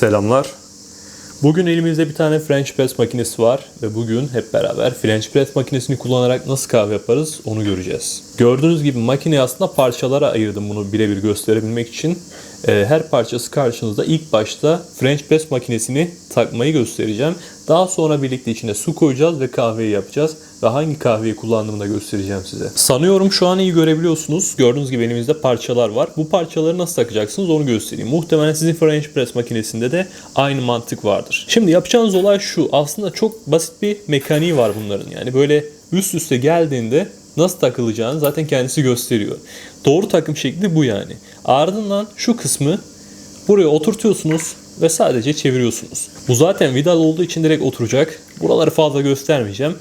Selamlar. Bugün elimizde bir tane French press makinesi var ve bugün hep beraber French press makinesini kullanarak nasıl kahve yaparız onu göreceğiz. Gördüğünüz gibi makineyi aslında parçalara ayırdım bunu birebir gösterebilmek için. Ee, Her parçası karşınızda ilk başta French press makinesini takmayı göstereceğim. Daha sonra birlikte içine su koyacağız ve kahveyi yapacağız ve hangi kahveyi kullandığımı da göstereceğim size. Sanıyorum şu an iyi görebiliyorsunuz. Gördüğünüz gibi elimizde parçalar var. Bu parçaları nasıl takacaksınız onu göstereyim. Muhtemelen sizin French press makinesinde de aynı mantık vardır. Şimdi yapacağınız olay şu. Aslında çok basit bir mekaniği var bunların. Yani böyle üst üste geldiğinde nasıl takılacağını zaten kendisi gösteriyor. Doğru takım şekli bu yani. Ardından şu kısmı buraya oturtuyorsunuz ve sadece çeviriyorsunuz. Bu zaten vidalı olduğu için direkt oturacak. Buraları fazla göstermeyeceğim.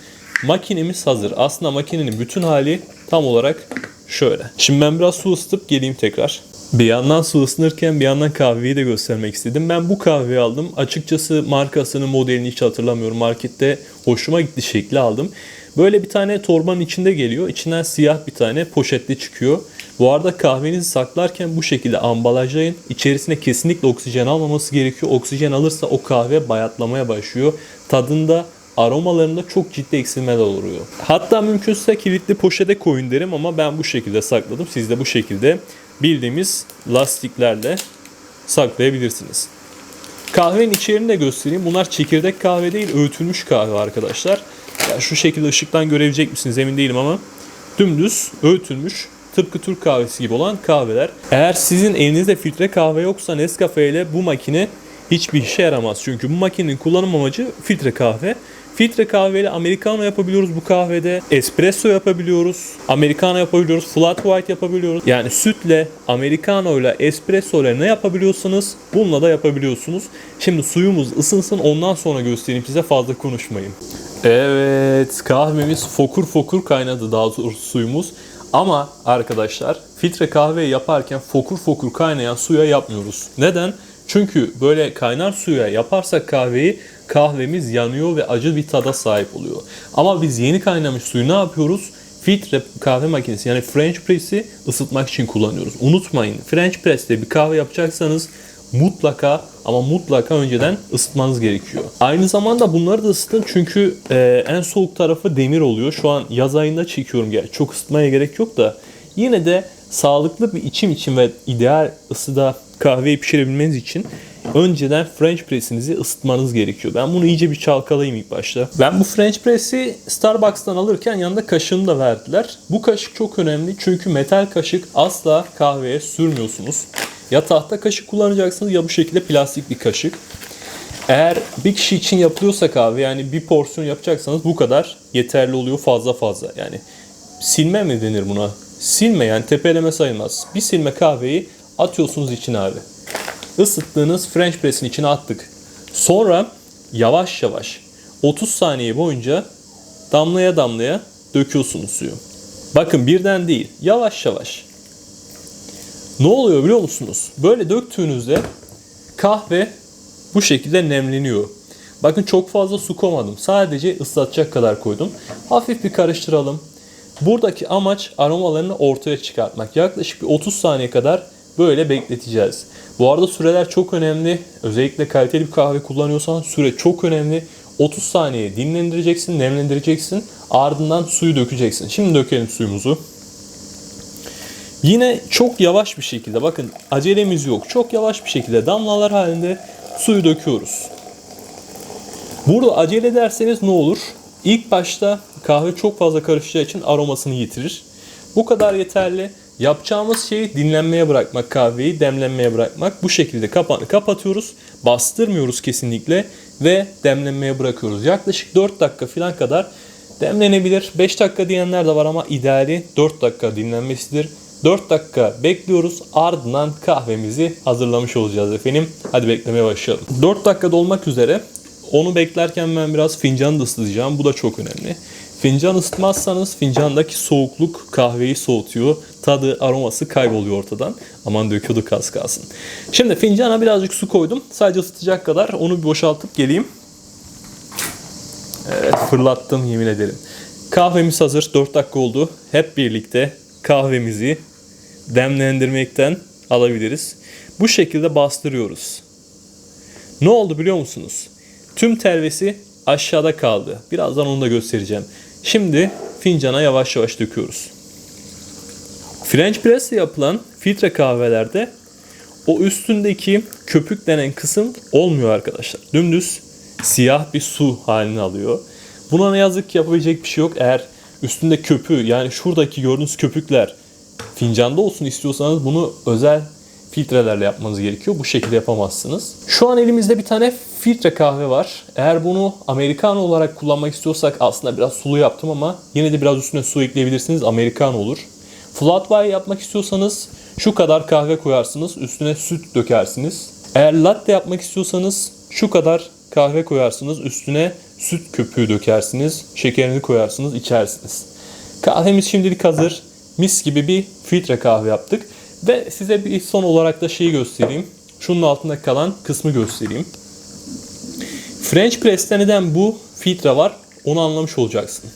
Makinemiz hazır. Aslında makinenin bütün hali tam olarak şöyle. Şimdi ben biraz su ısıtıp geleyim tekrar. Bir yandan su ısınırken bir yandan kahveyi de göstermek istedim. Ben bu kahveyi aldım. Açıkçası markasını, modelini hiç hatırlamıyorum. Markette hoşuma gitti şekli aldım. Böyle bir tane torbanın içinde geliyor. İçinden siyah bir tane poşetli çıkıyor. Bu arada kahvenizi saklarken bu şekilde ambalajlayın. İçerisine kesinlikle oksijen almaması gerekiyor. Oksijen alırsa o kahve bayatlamaya başlıyor. Tadında aromalarında çok ciddi eksilmeler oluyor. Hatta mümkünse kilitli poşete koyun derim ama ben bu şekilde sakladım. Siz de bu şekilde bildiğimiz lastiklerle saklayabilirsiniz. Kahvenin içeriğini de göstereyim. Bunlar çekirdek kahve değil, öğütülmüş kahve arkadaşlar. Ya şu şekilde ışıktan görebilecek misiniz emin değilim ama dümdüz öğütülmüş tıpkı Türk kahvesi gibi olan kahveler. Eğer sizin elinizde filtre kahve yoksa Nescafe ile bu makine hiçbir işe yaramaz. Çünkü bu makinenin kullanım amacı filtre kahve. Filtre kahveyle americano yapabiliyoruz bu kahvede. Espresso yapabiliyoruz. Americano yapabiliyoruz. Flat white yapabiliyoruz. Yani sütle, americano ile espresso ile ne yapabiliyorsanız bununla da yapabiliyorsunuz. Şimdi suyumuz ısınsın ondan sonra göstereyim size fazla konuşmayın. Evet kahvemiz fokur fokur kaynadı daha doğrusu suyumuz. Ama arkadaşlar filtre kahve yaparken fokur fokur kaynayan suya yapmıyoruz. Neden? Çünkü böyle kaynar suya yaparsak kahveyi kahvemiz yanıyor ve acı bir tada sahip oluyor. Ama biz yeni kaynamış suyu ne yapıyoruz? Filtre kahve makinesi yani French press'i ısıtmak için kullanıyoruz. Unutmayın French press'te bir kahve yapacaksanız mutlaka ama mutlaka önceden ısıtmanız gerekiyor. Aynı zamanda bunları da ısıtın çünkü e, en soğuk tarafı demir oluyor. Şu an yaz ayında çekiyorum. Yani çok ısıtmaya gerek yok da yine de sağlıklı bir içim için ve ideal ısıda kahveyi pişirebilmeniz için önceden French press'inizi ısıtmanız gerekiyor. Ben bunu iyice bir çalkalayayım ilk başta. Ben bu French press'i Starbucks'tan alırken yanında kaşığını da verdiler. Bu kaşık çok önemli çünkü metal kaşık asla kahveye sürmüyorsunuz. Ya tahta kaşık kullanacaksınız ya bu şekilde plastik bir kaşık. Eğer bir kişi için yapılıyorsa kahve yani bir porsiyon yapacaksanız bu kadar yeterli oluyor fazla fazla. Yani silme mi denir buna? Silme yani tepeleme sayılmaz. Bir silme kahveyi atıyorsunuz içine abi. Isıttığınız French press'in içine attık. Sonra yavaş yavaş 30 saniye boyunca damlaya damlaya döküyorsunuz suyu. Bakın birden değil, yavaş yavaş. Ne oluyor biliyor musunuz? Böyle döktüğünüzde kahve bu şekilde nemleniyor. Bakın çok fazla su koymadım. Sadece ıslatacak kadar koydum. Hafif bir karıştıralım. Buradaki amaç aromalarını ortaya çıkartmak. Yaklaşık bir 30 saniye kadar böyle bekleteceğiz. Bu arada süreler çok önemli. Özellikle kaliteli bir kahve kullanıyorsan süre çok önemli. 30 saniye dinlendireceksin, nemlendireceksin. Ardından suyu dökeceksin. Şimdi dökelim suyumuzu. Yine çok yavaş bir şekilde bakın acelemiz yok. Çok yavaş bir şekilde damlalar halinde suyu döküyoruz. Burada acele ederseniz ne olur? İlk başta kahve çok fazla karışacağı için aromasını yitirir. Bu kadar yeterli. Yapacağımız şey dinlenmeye bırakmak kahveyi, demlenmeye bırakmak. Bu şekilde kapağını kapatıyoruz. Bastırmıyoruz kesinlikle ve demlenmeye bırakıyoruz. Yaklaşık 4 dakika falan kadar demlenebilir. 5 dakika diyenler de var ama ideali 4 dakika dinlenmesidir. 4 dakika bekliyoruz. Ardından kahvemizi hazırlamış olacağız efendim. Hadi beklemeye başlayalım. 4 dakika dolmak üzere. Onu beklerken ben biraz fincanı da ısıtacağım. Bu da çok önemli. Fincan ısıtmazsanız fincandaki soğukluk kahveyi soğutuyor. Tadı, aroması kayboluyor ortadan. Aman döküyorduk az kalsın. Şimdi fincana birazcık su koydum. Sadece ısıtacak kadar. Onu bir boşaltıp geleyim. Evet fırlattım yemin ederim. Kahvemiz hazır. 4 dakika oldu. Hep birlikte kahvemizi demlendirmekten alabiliriz. Bu şekilde bastırıyoruz. Ne oldu biliyor musunuz? Tüm telvesi aşağıda kaldı. Birazdan onu da göstereceğim. Şimdi fincana yavaş yavaş döküyoruz. French press yapılan filtre kahvelerde o üstündeki köpük denen kısım olmuyor arkadaşlar. Dümdüz siyah bir su halini alıyor. Buna ne yazık ki yapabilecek bir şey yok. Eğer üstünde köpüğü yani şuradaki gördüğünüz köpükler fincanda olsun istiyorsanız bunu özel filtrelerle yapmanız gerekiyor. Bu şekilde yapamazsınız. Şu an elimizde bir tane filtre kahve var. Eğer bunu americano olarak kullanmak istiyorsak aslında biraz sulu yaptım ama yine de biraz üstüne su ekleyebilirsiniz. Americano olur. Flat white yapmak istiyorsanız şu kadar kahve koyarsınız. Üstüne süt dökersiniz. Eğer latte yapmak istiyorsanız şu kadar kahve koyarsınız. Üstüne süt köpüğü dökersiniz. Şekerini koyarsınız, içersiniz. Kahvemiz şimdilik hazır. Mis gibi bir filtre kahve yaptık. Ve size bir son olarak da şeyi göstereyim. Şunun altında kalan kısmı göstereyim. French Press'te neden bu filtre var onu anlamış olacaksın.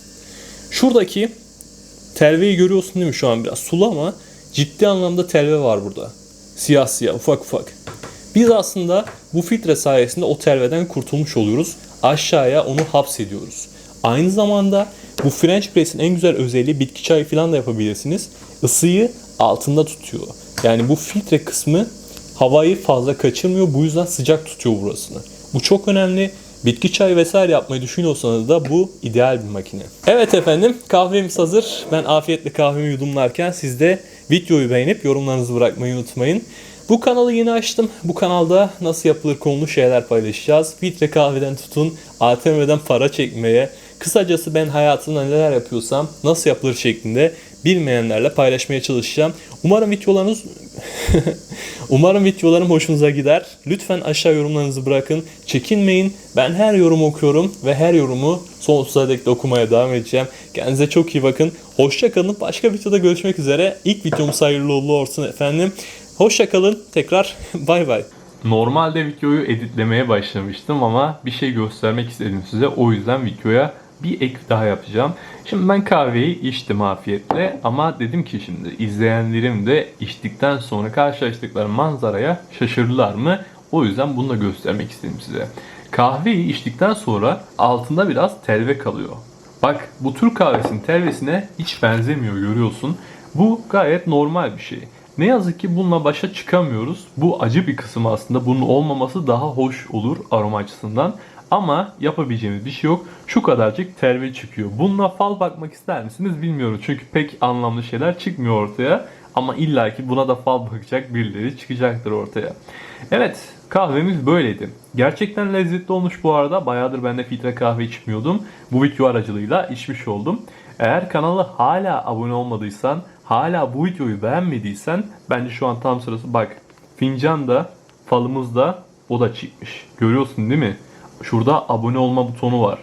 Şuradaki telveyi görüyorsun değil mi şu an biraz sulu ama ciddi anlamda telve var burada. Siyah siyah ufak ufak. Biz aslında bu filtre sayesinde o telveden kurtulmuş oluyoruz. Aşağıya onu hapsediyoruz. Aynı zamanda bu French Press'in en güzel özelliği bitki çayı falan da yapabilirsiniz. Isıyı altında tutuyor. Yani bu filtre kısmı havayı fazla kaçırmıyor. Bu yüzden sıcak tutuyor burasını. Bu çok önemli. Bitki çayı vesaire yapmayı düşünüyorsanız da bu ideal bir makine. Evet efendim kahvemiz hazır. Ben afiyetle kahvemi yudumlarken siz de videoyu beğenip yorumlarınızı bırakmayı unutmayın. Bu kanalı yeni açtım. Bu kanalda nasıl yapılır konulu şeyler paylaşacağız. Filtre kahveden tutun ATM'den para çekmeye. Kısacası ben hayatımda neler yapıyorsam nasıl yapılır şeklinde bilmeyenlerle paylaşmaya çalışacağım. Umarım videolarınız Umarım videolarım hoşunuza gider. Lütfen aşağı yorumlarınızı bırakın. Çekinmeyin. Ben her yorumu okuyorum ve her yorumu sonsuza dek de okumaya devam edeceğim. Kendinize çok iyi bakın. Hoşça kalın. Başka videoda görüşmek üzere. İlk videomuz hayırlı uğurlu olsun efendim. Hoşça kalın. Tekrar bay bay. Normalde videoyu editlemeye başlamıştım ama bir şey göstermek istedim size. O yüzden videoya bir ek daha yapacağım. Şimdi ben kahveyi içtim afiyetle ama dedim ki şimdi izleyenlerim de içtikten sonra karşılaştıkları manzaraya şaşırdılar mı? O yüzden bunu da göstermek istedim size. Kahveyi içtikten sonra altında biraz telve kalıyor. Bak bu Türk kahvesinin telvesine hiç benzemiyor görüyorsun. Bu gayet normal bir şey. Ne yazık ki bununla başa çıkamıyoruz. Bu acı bir kısım aslında. Bunun olmaması daha hoş olur aroma açısından. Ama yapabileceğimiz bir şey yok. Şu kadarcık telve çıkıyor. Bununla fal bakmak ister misiniz bilmiyorum. Çünkü pek anlamlı şeyler çıkmıyor ortaya. Ama illaki buna da fal bakacak birileri çıkacaktır ortaya. Evet kahvemiz böyleydi. Gerçekten lezzetli olmuş bu arada. Bayağıdır ben de filtre kahve içmiyordum. Bu video aracılığıyla içmiş oldum. Eğer kanala hala abone olmadıysan, hala bu videoyu beğenmediysen bence şu an tam sırası bak. Fincan da, falımız da o da çıkmış. Görüyorsun değil mi? Şurada abone olma butonu var.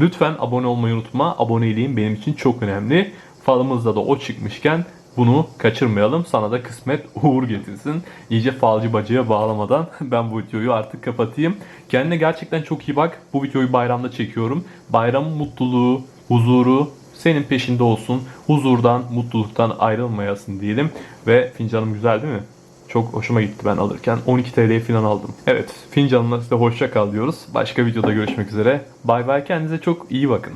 Lütfen abone olmayı unutma. Aboneliğin benim için çok önemli. Falımızda da o çıkmışken bunu kaçırmayalım. Sana da kısmet uğur getirsin. İyice falcı bacıya bağlamadan ben bu videoyu artık kapatayım. Kendine gerçekten çok iyi bak. Bu videoyu bayramda çekiyorum. Bayramın mutluluğu, huzuru senin peşinde olsun. Huzurdan, mutluluktan ayrılmayasın diyelim. Ve fincanım güzel değil mi? Çok hoşuma gitti ben alırken. 12 TL'ye falan aldım. Evet fincanla size hoşça kal diyoruz. Başka videoda görüşmek üzere. Bay bay kendinize çok iyi bakın.